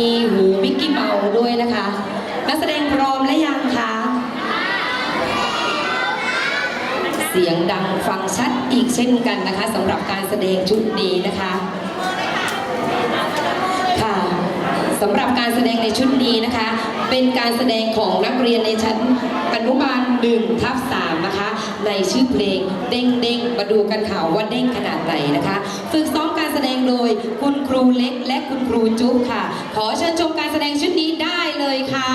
มีหูมิกกี้เมาด้วยนะคะ นักแสดงพร้อมและยังคะ เสียงดังฟังชัดอีกเช่นกันนะคะสำหรับการแสดงชุดนี้นะคะ สำหรับการแสดงในชุดนี้นะคะ เป็นการแสดงของนักเรียนในชั้นอนุบาล1ทับ3นะคะ ในชื่อเพลงเด้งเด้งมาดูกันข่าวว่าเด้งขนาดไหนนะคะ ฝึกซ้อมการแสดงโดยคุณครูเล็กและคุณครูจุ๊บค่ะ ขอเชิญชมการแสดงชุดนี้ได้เลยค่ะ